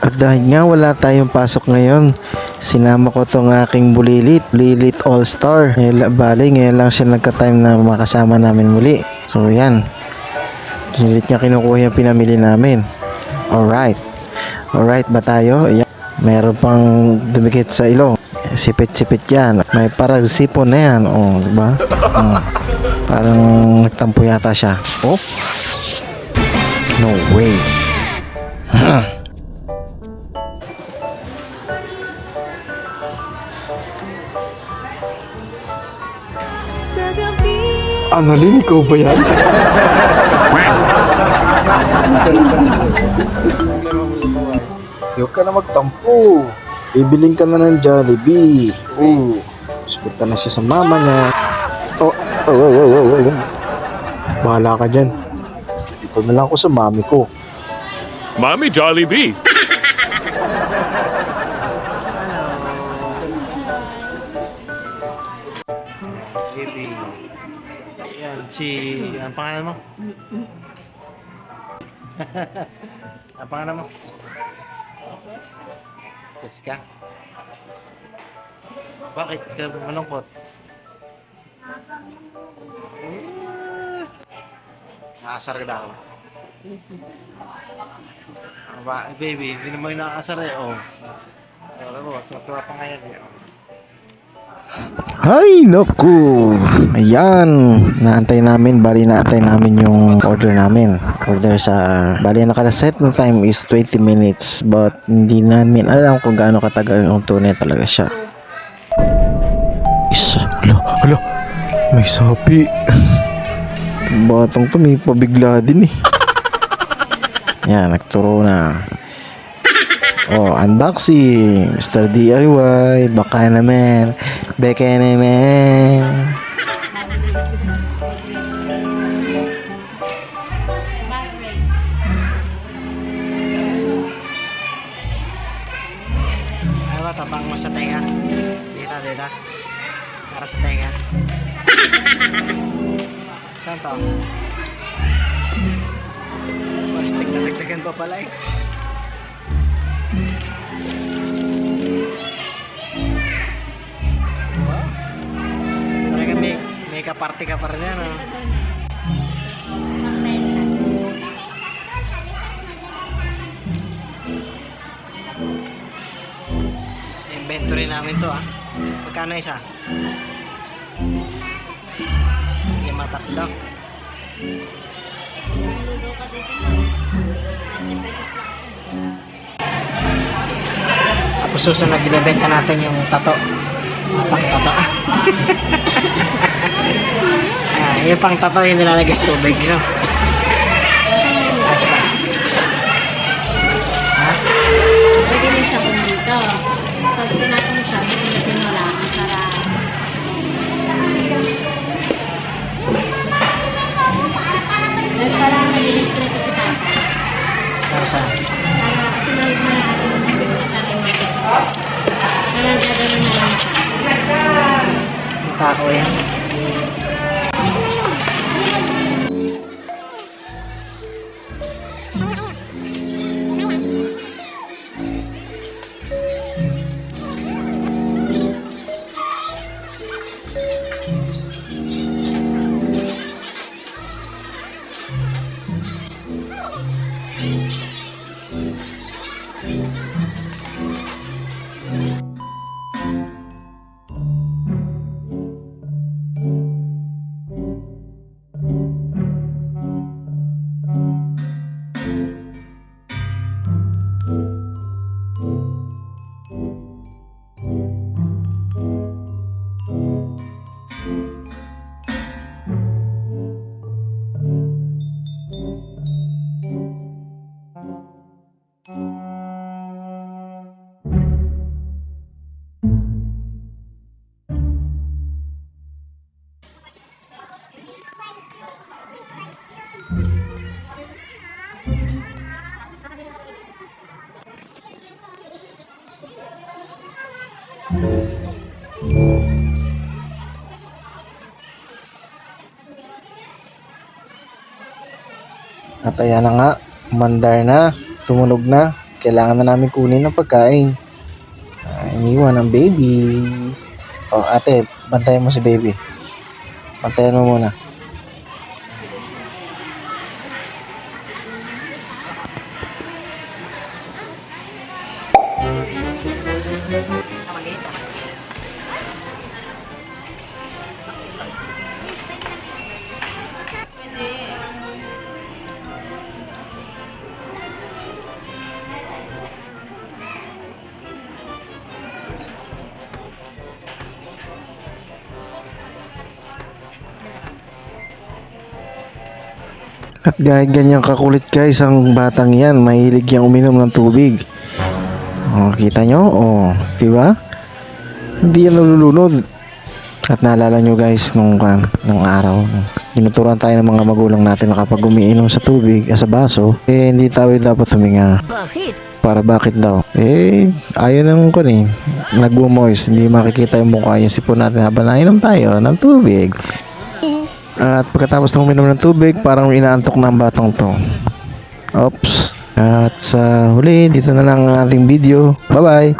At dahil nga wala tayong pasok ngayon, sinama ko tong aking bulilit, bulilit all-star. Ngayon, bali, ngayon lang siya nagka-time na makasama namin muli. So yan, kilit niya kinukuha yung pinamili namin. Alright. Alright ba tayo? Ayan. Meron pang dumikit sa ilong. Sipit-sipit yan. May parang sipon na yan. O, oh, diba? Hmm. Parang nagtampo yata siya. Oh? No way. Annalyn, ikaw ba yan? Huwag ka na magtampo. Bibiling ka na ng Jollibee. Oo. Sagutan na siya sa mama niya. Oh, oh, oh, oh, oh, oh. Bahala ka dyan. Dito na lang ako sa mami ko. Mommy Jollibee. Si... Ang pangalan mo? ang pangalan mo? Jessica? Bakit ka malungkot? Nakasar ka ba ako? Ano? Eh, baby, hindi naman nakasar eh. Oh. Alam mo, tuwa pa ngayon eh. Oh. Ay, naku. Ayan. Naantay namin. Bali, naantay namin yung order namin. Order sa... Bali, nakaset na time is 20 minutes. But, hindi namin alam kung gaano katagal yung tunay talaga siya. Isa. Hala, hala. May sapi. Batang to, may pabigla din eh. Yan, nagturo na. Oh, unboxing. Mr. DIY. Baka naman. Baka naman. Ba, tapang mo sa tenga? Dito, dito. Para sa tenga. Saan to? Plastic na dagdagan pa pala eh. May kaparty ka pa rin yan, oh. Inventory namin to ah. Magkano isa? Lima tatlo. Tapos susunod binibenta natin yung tato. Pang tato. ah, yung pang tato yung nilalagay sa tubig. No? Ayos ba? Lagyan mo siya kung dito. Pag pinatong siya, pinatong mo lang para... Dahil para nabilis ko ito si Tata. Para sa Para kasi mahig na natin yung natin mag Kaya gagawin na lang siya. tako yan. At ayan na nga, mandar na, tumunog na. kailangan na namin kunin ng pagkain. Ah, iniwan ang baby. O ate, bantayan mo si baby. Bantayan mo muna. At kahit ganyan kakulit guys, ang batang yan, mahilig yang uminom ng tubig. O, kita nyo? O, di ba? Hindi yan nalulunod. At naalala nyo guys, nung, kan, nung araw, tinuturuan tayo ng mga magulang natin na kapag umiinom sa tubig, eh, sa baso, eh, hindi tayo dapat huminga. Bakit? Para bakit daw? Eh, ayaw nang kun eh. Nagwo-moist, hindi makikita yung mukha yung sipon natin habang nainom tayo ng tubig. At pagkatapos ng uminom ng tubig, parang inaantok na ang batang to. Oops. At sa huli, dito na lang ang ating video. Bye-bye!